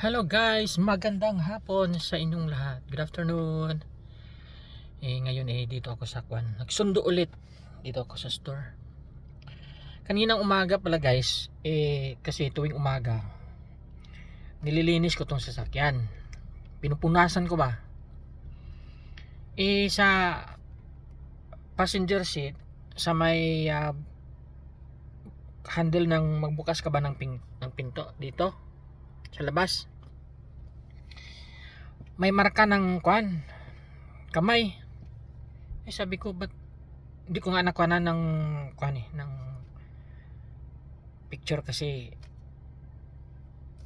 Hello guys, magandang hapon sa inyong lahat. Good afternoon. Eh ngayon eh dito ako sa Kwan. Nagsundo ulit dito ako sa store. Kaninang umaga pala guys, eh kasi tuwing umaga nililinis ko tong sasakyan. Pinupunasan ko ba? Eh sa passenger seat sa may ah, handle ng magbukas ka ba ng, ping, ng pinto dito sa labas. May marka ng kwan kamay. Eh sabi ko ba't hindi ko nga nakuha na ng kwan eh ng picture kasi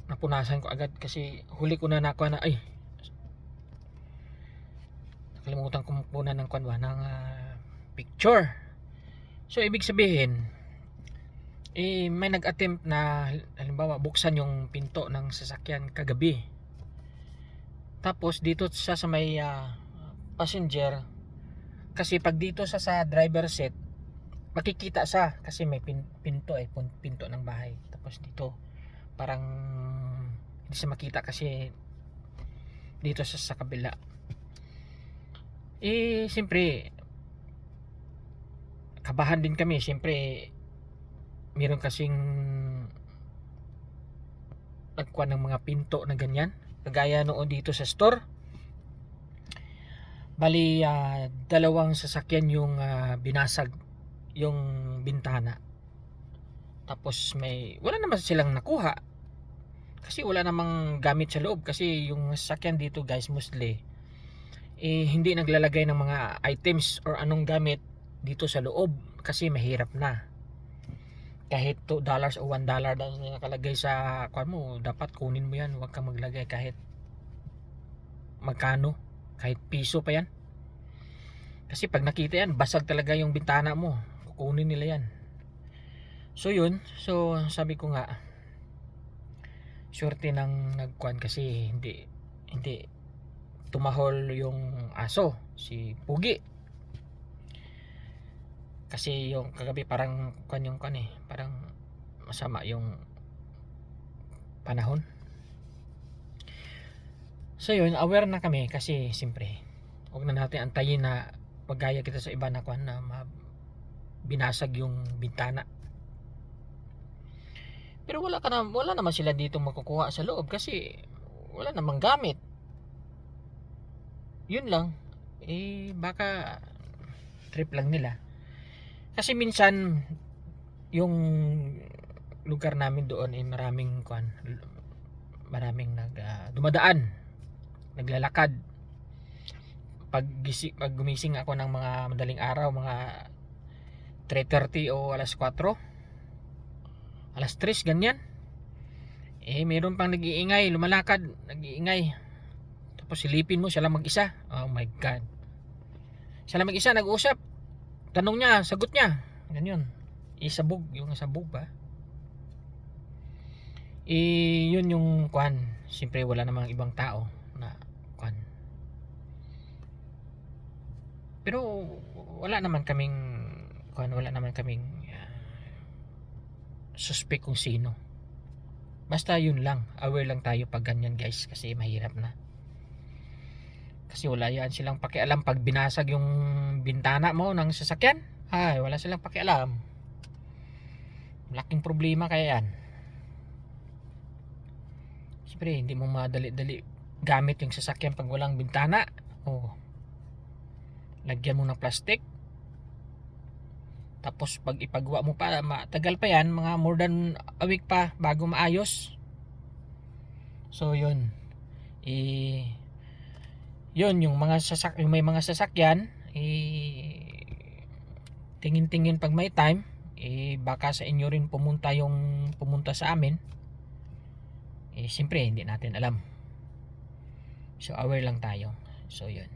napunasan ko agad kasi huli ko na nakuha na ay nakalimutan ko muna ng kwan ba ng ah, picture. So ibig sabihin eh may nag-attempt na halimbawa buksan yung pinto ng sasakyan kagabi. Tapos dito sa sa may ah, passenger kasi pag dito sa sa driver seat makikita sa kasi may pin- pinto eh pinto ng bahay. Tapos dito parang hindi siya makita kasi dito sa sa kabila. Eh siyempre kabahan din kami. Siyempre meron kasing nagkuha ng mga pinto na ganyan. Kagaya noon dito sa store. Bali ah, dalawang sasakyan yung ah, binasag yung bintana. Tapos may wala naman silang nakuha. Kasi wala namang gamit sa loob. Kasi yung sasakyan dito guys mostly eh, hindi naglalagay ng mga items or anong gamit dito sa loob. Kasi mahirap na kahit 2 dollars o 1 dollar daw na nakalagay sa kwan mo dapat kunin mo yan. Huwag kang maglagay kahit magkano kahit piso pa yan. Kasi pag nakita yan basag talaga yung bintana mo. Kukunin nila yan. So yun. So sabi ko nga swerte ng nagkwan kasi hindi hindi tumahol yung aso si Pugi kasi yung kagabi parang kan yung kan eh parang masama yung panahon. So yun aware na kami kasi siyempre huwag na natin antayin na pagaya kita sa iba na kwan na binasag yung bintana. Pero wala ka na wala naman sila dito makukuha sa loob kasi wala namang gamit. Yun lang. Eh baka trip lang nila kasi minsan yung lugar namin doon ay maraming kuan maraming nag ah, dumadaan naglalakad. Pag gisi, pag gumising ako ng mga madaling araw mga 3:30 o alas 4 alas 3 ganyan. Eh meron pang nag-iingay lumalakad nag-iingay. Tapos silipin mo siya lang mag-isa. Oh my god. Siya lang mag-isa nag-uusap tanong niya, sagot niya. Ganyan. Isabog, yung sabog ba? Eh, yun yung kwan. Siyempre wala namang ibang tao na kwan. Pero wala naman kaming kwan, wala naman kaming uh, suspect kung sino. Basta yun lang, aware lang tayo pag ganyan guys kasi mahirap na. Kasi wala yan silang pakialam pag binasag yung bintana mo ng sasakyan. Ay, wala silang pakialam. Malaking problema kaya yan. Siyempre, hindi mo madali-dali gamit yung sasakyan pag walang bintana. Oh. Lagyan mo ng plastic. Tapos pag ipagawa mo pa, matagal pa yan, mga more than a week pa bago maayos. So, yun. Eh, yun yung mga sasak yung may mga sasakyan eh tingin-tingin pag may time eh baka sa inyo rin pumunta yung pumunta sa amin. Eh siyempre hindi natin alam. So aware lang tayo. So yun.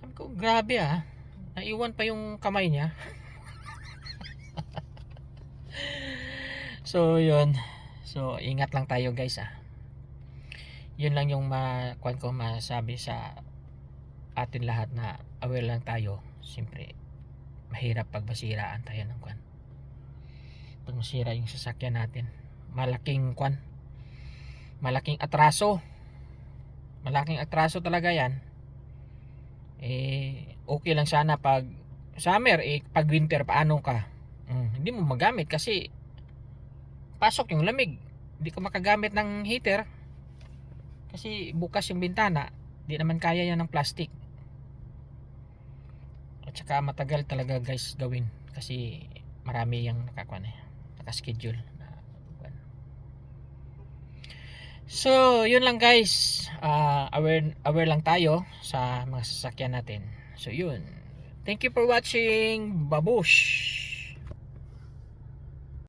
Sabi ko grabe ah. Naiwan pa yung kamay niya. So yun. So ingat lang tayo guys ah yun lang yung ma kwan ko masabi sa atin lahat na aware lang tayo. Siyempre mahirap pag masiraan tayo ng kwan. Pag masira yung sasakyan natin malaking kwan malaking atraso. Malaking atraso talaga yan. Eh okay lang sana pag summer eh pag winter paano ka? Mm, hindi mo magamit kasi pasok yung lamig. Hindi ka makagamit ng heater kasi bukas yung bintana di naman kaya yan ng plastic. At saka matagal talaga guys gawin. Kasi marami yung nakakuan eh nakaschedule so yun lang guys. Ah, aware aware lang tayo sa mga sasakyan natin. So yun. Thank you for watching. Babush